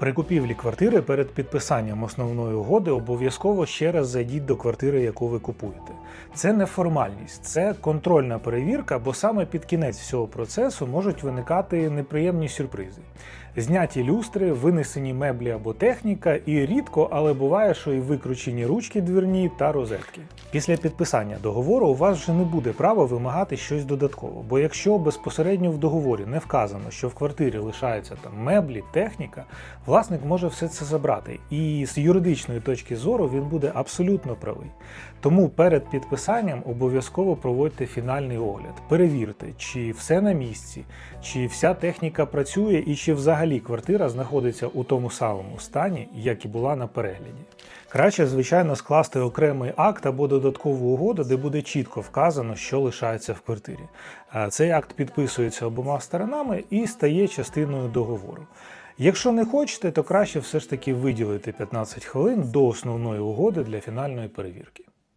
При купівлі квартири перед підписанням основної угоди обов'язково ще раз зайдіть до квартири, яку ви купуєте. Це не формальність, це контрольна перевірка, бо саме під кінець всього процесу можуть виникати неприємні сюрпризи. Зняті люстри, винесені меблі або техніка, і рідко, але буває, що і викручені ручки двірні та розетки. Після підписання договору у вас вже не буде права вимагати щось додатково, бо якщо безпосередньо в договорі не вказано, що в квартирі лишаються там меблі, техніка, власник може все це забрати. І з юридичної точки зору він буде абсолютно правий. Тому перед підписанням обов'язково проводьте фінальний огляд. Перевірте, чи все на місці, чи вся техніка працює і чи взагалі квартира знаходиться у тому самому стані, як і була на перегляді. Краще, звичайно, скласти окремий акт або додаткову угоду, де буде чітко вказано, що лишається в квартирі. Е, Цей акт підписується обома сторонами і стає частиною договору. Якщо не хочете, то краще все ж таки виділити 15 хвилин до основної угоди для фінальної перевірки.